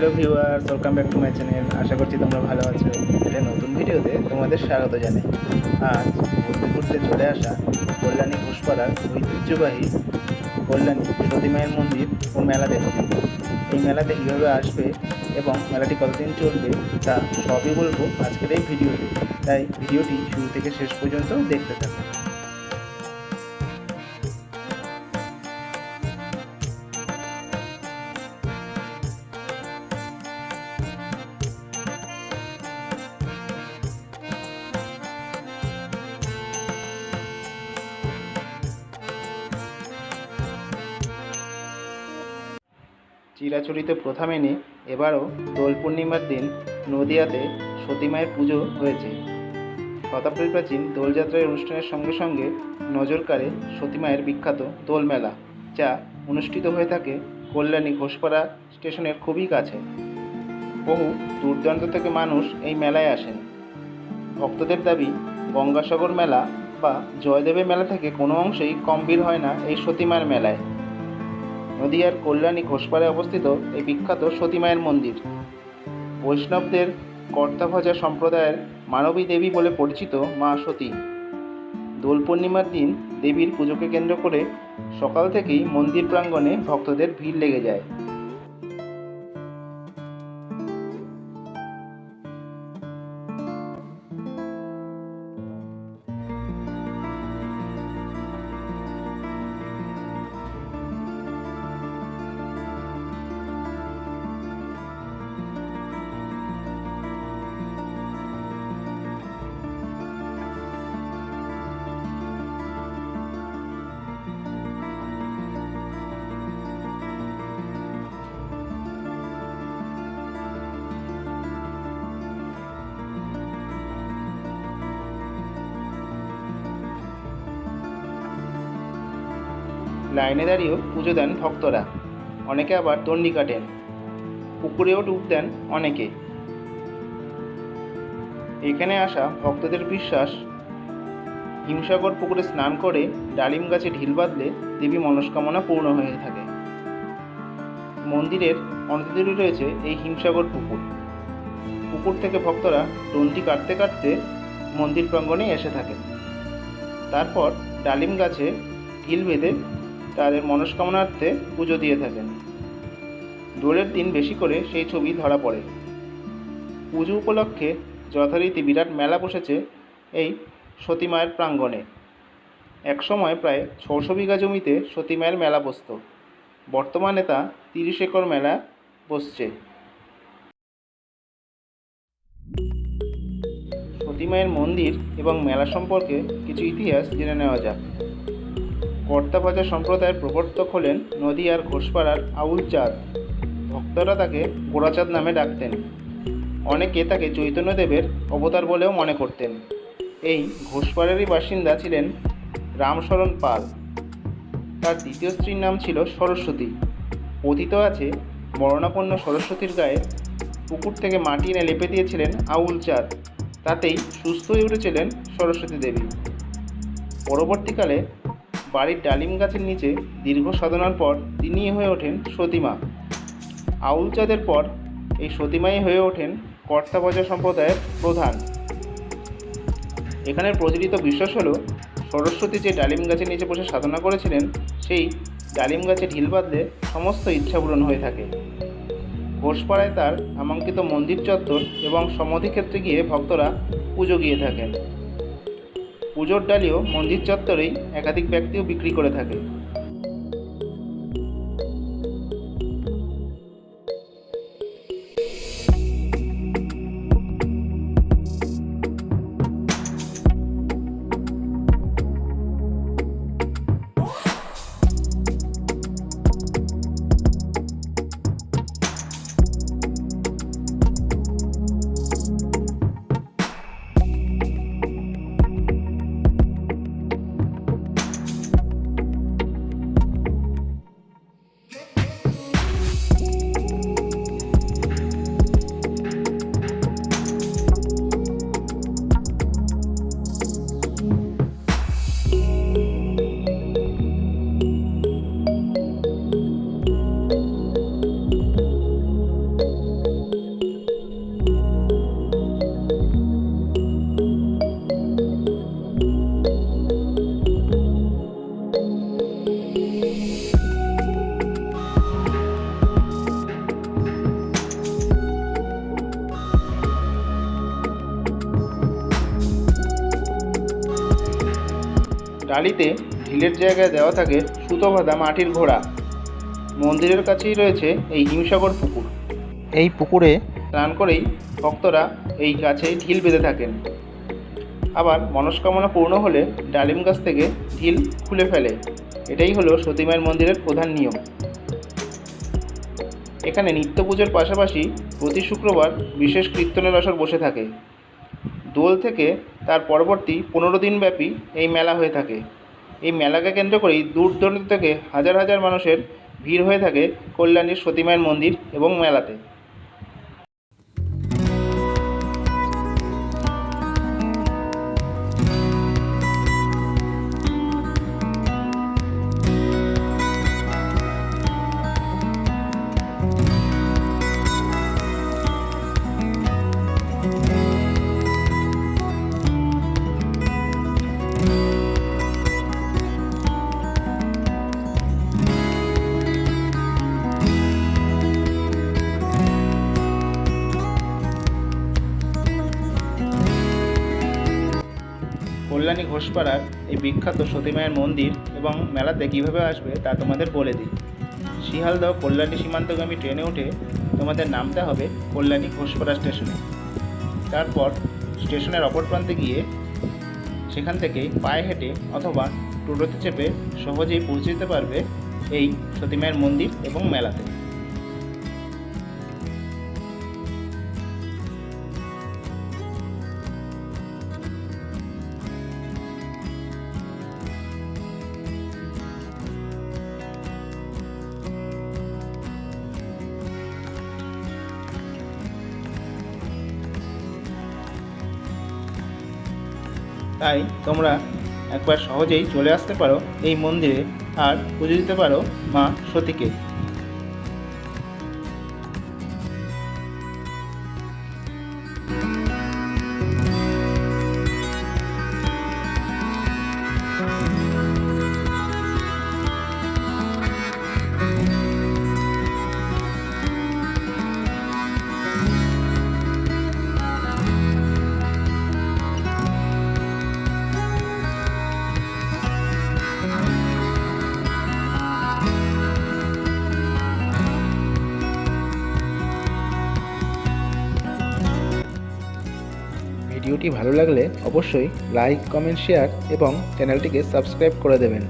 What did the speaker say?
Hello viewers welcome back to my channel আশা করছি তোমরা ভালো আছো। এটা নতুন ভিডিওতে তোমাদের স্বাগত জানাই। আজ ঘুরতে ঘুরতে চলে আসা কল্যাণী ঘোষপাড়ার ঐতিহ্যবাহী কল্যাণী সতীমায়ের মন্দির ও মেলা দেখতে। এই মেলাতে কীভাবে আসবে এবং মেলাটি কতদিন চলবে তা সবই বলব আজকের এই ভিডিওতে। তাই ভিডিওটি শুরু থেকে শেষ পর্যন্ত দেখতে থাকো। চিরাচরিত প্রথা মেনে এবারও দোল পূর্ণিমার দিন নদিয়াতে সতীমায়ের পুজো হয়েছে। শতাব্দী প্রাচীন দোলযাত্রার অনুষ্ঠানের সঙ্গে সঙ্গে নজর কাড়ে সতীমায়ের বিখ্যাত দোল মেলা, যা অনুষ্ঠিত হয়ে থাকে কল্যাণী ঘোষপাড়া স্টেশনের খুবই কাছে। বহু দূরদূরান্ত থেকে মানুষ এই মেলায় আসেন। ভক্তদের দাবি, গঙ্গাসাগর মেলা বা জয়দেবের মেলা থেকে কোনো অংশেই কম ভিড় হয় না এই সতীমায়ের মেলায়। নদিয়ার কল্যাণী ঘোষপাড়ায় অবস্থিত এই বিখ্যাত সতীমায়ের মন্দির। বৈষ্ণবদের কর্তাভজা সম্প্রদায়ের মানবী দেবী বলে পরিচিত মা সতী। দোল পূর্ণিমার দিন দেবীর পুজোকে কেন্দ্র করে সকাল থেকেই মন্দির প্রাঙ্গণে ভক্তদের ভিড় লেগে যায়। লাইনে দাঁড়িয়েও পুজো দেন ভক্তরা। অনেকে আবার দণ্ডি কাটেন। পুকুরেও ডুব দেন অনেকে। এখানে আসা ভক্তদের বিশ্বাস, হিমসাগর পুকুরে স্নান করে ডালিম গাছে ঢিল বাঁধলে দেবী মনস্কামনা পূর্ণ হয়ে থাকে। মন্দিরের অন্তদূরে রয়েছে এই হিমসাগর পুকুর। পুকুর থেকে ভক্তরা ডন্ডি কাটতে কাটতে মন্দির প্রাঙ্গণে এসে থাকেন। তারপর ডালিম গাছে ঢিল বেঁধে তাদের মনস্কামনার্থে পুজো দিয়ে থাকেন। দোলের দিন বেশি করে সেই ছবি ধরা পড়ে। পুজো উপলক্ষে যথারীতি বিরাট মেলা বসেছে এই সতী মায়ের প্রাঙ্গণে। একসময় প্রায় ছশো বিঘা জমিতে সতী মায়ের মেলা বসত। বর্তমানে তা তিরিশ একর মেলা বসছে। সতী মায়ের মন্দির এবং মেলা সম্পর্কে কিছু ইতিহাস জেনে নেওয়া যাক। কর্তাভাজা সম্প্রদায়ের প্রবর্তক হলেন নদীয়ার ঘোষপাড়ার আউল চাঁদ। ভক্তরা তাকে গোড়াচাঁদ নামে ডাকতেন। অনেকে তাকে চৈতন্যদেবের অবতার বলেও মনে করতেন। এই ঘোষপাড়ারই বাসিন্দা ছিলেন রামশরণ পাল। তার দ্বিতীয় স্ত্রীর নাম ছিল সরস্বতী। কথিত আছে মরণাপন্ন সরস্বতীর গায়ে। পুকুর থেকে মাটি এনে লেপে দিয়েছিলেন আউল চাঁদ। তাতেই সুস্থ হয়ে উঠেছিলেন সরস্বতী দেবী। পরবর্তীকালে বাড়ির ডালিম গাছের নিচে দীর্ঘ সাধনার পর তিনি হয়ে ওঠেন সতীমা। আউল চাঁদের পর এই সতীমাই হয়ে ওঠেন কর্তাভজা সম্প্রদায়ের প্রধান। এখানের প্রচলিত বিশ্বাস হলো, সরস্বতী যে ডালিম গাছের নিচে বসে সাধনা করেছিলেন, সেই ডালিম গাছে ঢিল বাঁধলে সমস্ত ইচ্ছা পূরণ হয়ে থাকে। ঘোষপাড়ায় তার নামাঙ্কিত মন্দির চত্বর এবং সমাধিক্ষেত্রে গিয়ে ভক্তরা পুজো গিয়ে থাকেন। পুজোর ডালিও মন্দির চত্বরেই একাধিক ব্যক্তিও বিক্রি করে থাকে। টালিতে ঢিলের জায়গায় দেওয়া থাকে সুতো বাঁধা মাটির ঘোড়া। মন্দিরের কাছেই রয়েছে এই হিমসাগর পুকুর। এই পুকুরে স্নান করেই ভক্তরা এই গাছেই ঢিল বেঁধে থাকেন। আবার মনস্কামনা পূর্ণ হলে ডালিম গাছ থেকে ঢিল খুলে ফেলে। এটাই হলো সতীমায়ের মন্দিরের প্রধান নিয়ম। এখানে নিত্য পুজোর পাশাপাশি প্রতি শুক্রবার বিশেষ কীর্তনের আসর বসে থাকে। দোল থেকে তার পরবর্তী পনেরো দিনব্যাপী এই মেলা হয়ে থাকে। এই মেলাকে কেন্দ্র করেই দূর দূরান্ত থেকে হাজার হাজার মানুষের ভিড় হয়ে থাকে কল্যাণীর সতীমায়ের মন্দির এবং মেলাতে। কল্যাণী ঘোষপাড়ার এই বিখ্যাত সতীমায়ের মন্দির এবং মেলাতে কীভাবে আসবে তা তোমাদের বলে দিই। শিয়ালদহ কল্যাণী সীমান্তগামী ট্রেনে উঠে তোমাদের নামতে হবে কল্যাণী ঘোষপাড়া স্টেশনে। তারপর স্টেশনের অপর প্রান্তে গিয়ে সেখান থেকে পায়ে হেঁটে অথবা টোটোতে চেপে সহজেই পৌঁছে যেতে পারবে এই সতীমায়ের মন্দির এবং মেলাতে। তাই তোমরা একবার সহজেই চলে আসতে পারো এই মন্দিরে আর পুজো দিতে পারো মা সতীকে। ভিডিওটি ভালো লাগলে অবশ্যই লাইক কমেন্ট শেয়ার এবং চ্যানেলটিকে সাবস্ক্রাইব করে দেবেন।